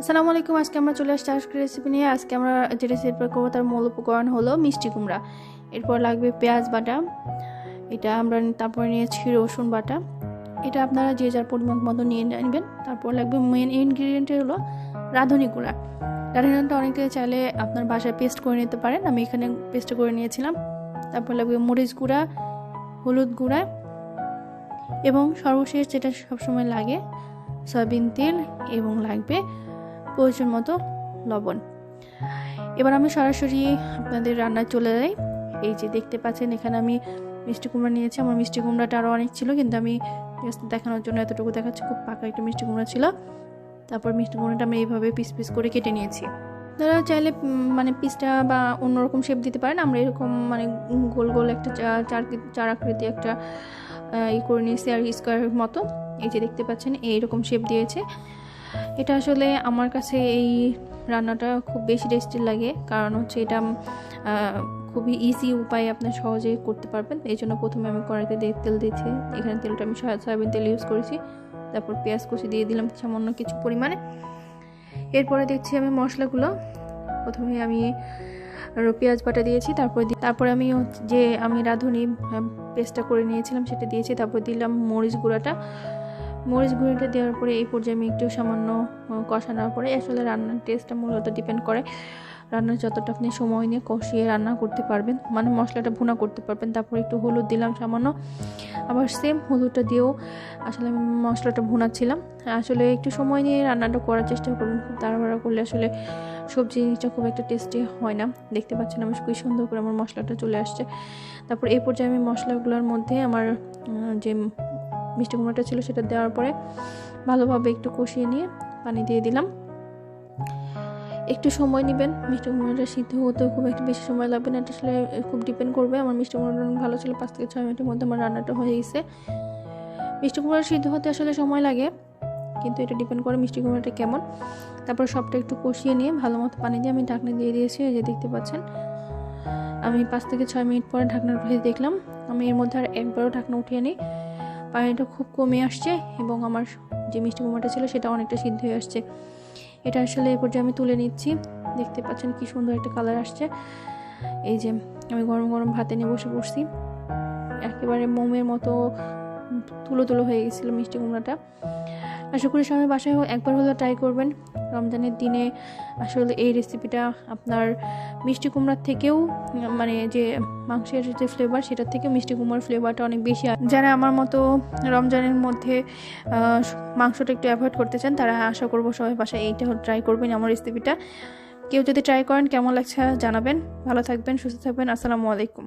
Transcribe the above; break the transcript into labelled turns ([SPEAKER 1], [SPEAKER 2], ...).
[SPEAKER 1] আসসালামু আলাইকুম, আজকে আমরা চলে আসছি আজকের রেসিপি নিয়ে। আজকে আমরা যে রেসিপি করব তার মূল উপকরণ হলো মিষ্টি কুমড়া। এরপর লাগবে পেঁয়াজ বাটা, এটা আমরা তারপরে নিয়েছি রসুন বাটা। এটা আপনারা যে যার পরিমাণ মতো নিয়ে নেবেন। তারপর লাগবে মেন ইনগ্রিডিয়েন্ট হলো রাঁধুনি গুঁড়া। রাঁধুনিটা অনেকে চাইলে আপনার বাসায় পেস্ট করে নিতে পারেন। আমি এখানে পেস্ট করে নিয়েছিলাম। তারপর লাগবে মরিচ গুঁড়া, হলুদ গুঁড়া এবং সর্বশেষ যেটা সবসময় লাগে, সয়াবিন তেল এবং লাগবে প্রয়োজন মতো লবণ। এবার আমি সরাসরি আপনাদের রান্নায় চলে যাই। এই যে দেখতে পাচ্ছেন, এখানে আমি মিষ্টি কুমড়া নিয়েছি। আমার মিষ্টি কুমড়াটা আরও অনেক ছিল, কিন্তু আমি দেখানোর জন্য এতটুকু দেখাচ্ছি। খুব পাকা একটা মিষ্টি কুমড়া ছিল। তারপর মিষ্টি কুমড়াটা আমি এইভাবে পিস পিস করে কেটে নিয়েছি। আপনারা চাইলে মানে পিসটা বা অন্যরকম শেপ দিতে পারেন। আমরা এরকম মানে গোল গোল একটা চার চার আকৃতি একটা ই করে নিয়েছি আর স্কোয়ার মতো। এই যে দেখতে পাচ্ছেন, এইরকম শেপ দিয়েছে। এটা আসলে আমার কাছে এই রান্নাটা খুব বেশি টেস্টি লাগে, কারণ হচ্ছে এটা খুবই ইজি উপায়ে আপনি সহজে করতে পারবেন। এই জন্য প্রথমে আমি কড়াইতে তেল দিয়েছি। এখানে তেলটা আমি সয়া- সয়াবিন তেল ইউজ করেছি। তারপর পেঁয়াজ কুচি দিয়ে দিলাম সামান্য কিছু পরিমাণে। এরপরে দেখছি আমি মশলাগুলো। প্রথমে আমি পেঁয়াজ বাটা দিয়েছি, তারপর তারপরে আমি যে আমি রাঁধুনি পেস্টটা করে নিয়েছিলাম, সেটা দিয়েছি। তারপর দিলাম মরিচ গুঁড়াটা। মরিচ গুঁড়িটা দেওয়ার পরে এই পর্যায়ে আমি একটু সামান্য কষানোর পরে আসলে রান্নার টেস্টটা মূলত ডিপেন্ড করে। রান্নার যতটা আপনি সময় নিয়ে কষিয়ে রান্না করতে পারবেন মানে মশলাটা ভুনা করতে পারবেন, তারপর একটু হলুদ দিলাম সামান্য। আবার সেম হলুদটা দিয়েও আসলে আমি মশলাটা ভুনাচ্ছিলাম। আসলে একটু সময় নিয়ে রান্নাটা করার চেষ্টা করবেন খুব তাড়াহুড়া করলে আসলে সবজি জিনিসটা খুব একটা টেস্টি হয় না। দেখতে পাচ্ছেন আমি খুবই সুন্দর করে আমার মশলাটা চলে আসছে। তারপর এই পর্যায়ে আমি মশলাগুলোর মধ্যে আমার যে মিষ্টি কুমড়োটা ছিল সেটা দেওয়ার পরে ভালোভাবে একটু কষিয়ে নিয়ে পানি দিয়ে দিলাম। একটু সময় নেবেন, মিষ্টি কুমড়োটা সিদ্ধ হতে খুব একটা বেশি সময় লাগবে না। এটা আসলে খুব ডিপেন্ড করবে। আমার মিষ্টি কুমড়োটা অনেক ভালো ছিল, পাঁচ থেকে ছয় মিনিটের মধ্যে আমার রান্নাটা হয়ে গেছে। মিষ্টি কুমড়ো সিদ্ধ হতে আসলে সময় লাগে, কিন্তু এটা ডিপেন্ড করে মিষ্টি কুমড়োটা কেমন। তারপর সবটা একটু কষিয়ে নিয়ে ভালো মতো পানি দিয়ে আমি ঢাকনা দিয়ে দিয়েছি, এই যে দেখতে পাচ্ছেন। আমি পাঁচ থেকে ছয় মিনিট পরে ঢাকনা উঠিয়ে দেখলাম। আমি এর মধ্যে আর একবারও ঢাকনা উঠিয়ে নিই। পানিটা খুব কমে আসছে এবং আমার যে মিষ্টি কুমড়োটা ছিল সেটা অনেকটা সিদ্ধ হয়ে আসছে। এটা আসলে এই পর্যায়ে আমি তুলে নিচ্ছি, দেখতে পাচ্ছেন কি সুন্দর একটা কালার আসছে। এই যে আমি গরম গরম ভাতে নিয়ে বসে পড়ছি। একেবারে মোমের মতো তুলো তুলো হয়ে গেছিল মিষ্টি কুমড়াটা। আশা করি সবাই বাসায় একবার হলেও ট্রাই করবেন। রমজানের দিনে আসলে এই রেসিপিটা আপনার মিষ্টি কুমড়ার থেকেও মানে যে মাংসের যে ফ্লেভার সেটার থেকে মিষ্টি কুমড়ার ফ্লেভারটা অনেক বেশি যারা আমার মতো রমজানের মধ্যে মাংসটা একটু অ্যাভয়েড করতে চান, তারা আশা করব সবাই বাসায় এইটা ট্রাই করবেন আমার রেসিপিটা কেউ যদি ট্রাই করেন, কেমন লাগছে জানাবেন। ভালো থাকবেন, সুস্থ থাকবেন। আসসালামু আলাইকুম।